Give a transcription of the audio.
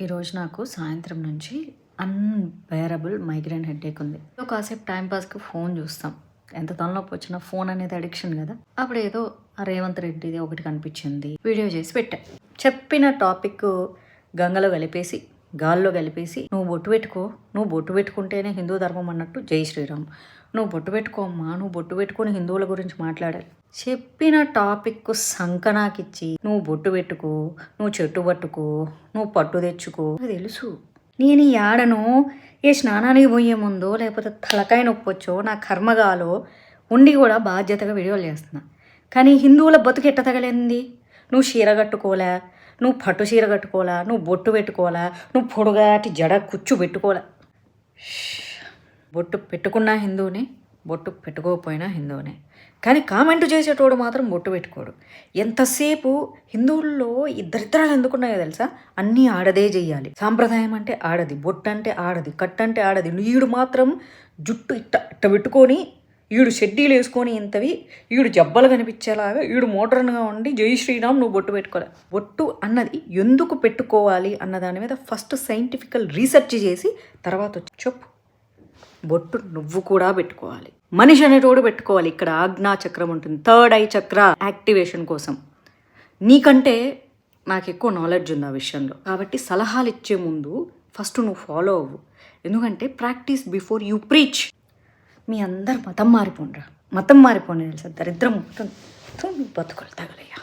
ఈరోజు నాకు సాయంత్రం నుంచి అన్బేరబుల్ మైగ్రేన్ హెడేక్ ఉంది. సో కాసేపు టైంపాస్కి ఫోన్ చూస్తాం. ఎంత తలనొప్పి వచ్చినా ఫోన్ అనేది అడిక్షన్ కదా. అప్పుడు ఏదో రేవంత్ రెడ్డిది ఒకటి కనిపించింది. వీడియో చేసి పెట్టా. చెప్పిన టాపిక్ గంగలో కలిపేసి గాల్లో కలిపేసి నువ్వు బొట్టు పెట్టుకో నువ్వు బొట్టు పెట్టుకుంటేనే హిందూ ధర్మం అన్నట్టు జై శ్రీరామ్. నువ్వు బొట్టు పెట్టుకోమ్మా నువ్వు బొట్టు పెట్టుకుని హిందువుల గురించి మాట్లాడాలి. చెప్పిన టాపిక్ సంకనాకిచ్చి నువ్వు బొట్టు పెట్టుకో నువ్వు చెట్టు పట్టుకో నువ్వు పట్టు తెచ్చుకో నాకు తెలుసు. నేను ఈ ఆడను ఏ స్నానానికి పోయే ముందో లేకపోతే తలకాయ నొప్పొచ్చో నా కర్మగాలో ఉండి కూడా బాధ్యతగా వీడియోలు చేస్తున్నా. కానీ హిందువుల బతుకు ఎట్ట తగలేంది? నువ్వు చీర కట్టుకోలే నువ్వు పట్టు చీర కట్టుకోవాలా? నువ్వు బొట్టు పెట్టుకోవాలా? నువ్వు పొడుగాటి జడ కుచ్చు పెట్టుకోలే బొట్టు పెట్టుకున్నా హిందువుని బొట్టు పెట్టుకోకపోయినా హిందువునే. కానీ కామెంట్ చేసేటోడు మాత్రం బొట్టు పెట్టుకోడు. ఎంతసేపు హిందువుల్లో ఇద్దరిద్దరాలు ఎందుకున్నాయో తెలుసా? అన్నీ ఆడదే చెయ్యాలి. సాంప్రదాయం అంటే ఆడది బొట్టు అంటే ఆడది కట్ అంటే ఆడది. ఈడు మాత్రం జుట్టు ఇట్ట ఇట్ట పెట్టుకొని ఈడు షెడ్డీలు వేసుకొని ఇంతవి ఈడు జబ్బలు కనిపించేలాగా ఈడు మోడర్న్గా ఉండి జై శ్రీరామ్ నువ్వు బొట్టు పెట్టుకోవాలి బొట్టు అన్నది ఎందుకు పెట్టుకోవాలి అన్న దాని మీద ఫస్ట్ సైంటిఫికల్ రీసెర్చ్ చేసి తర్వాత వచ్చి చెప్పు. బొట్టు నువ్వు కూడా పెట్టుకోవాలి. మనిషి అనేటోడు పెట్టుకోవాలి. ఇక్కడ ఆజ్ఞా చక్రం ఉంటుంది. థర్డ్ ఐ చక్ర యాక్టివేషన్ కోసం. నీకంటే నాకు ఎక్కువ నాలెడ్జ్ ఉంది ఆ విషయంలో. కాబట్టి సలహాలు ఇచ్చే ముందు ఫస్ట్ నువ్వు ఫాలో అవ్వు. ఎందుకంటే ప్రాక్టీస్ బిఫోర్ యూ ప్రీచ్. మీ అందరు మతం మారిపోండ్రా. మతం మారిపోండి తెలుసా? దరిద్రం మొత్తం బతుకులు తగలయ్యా.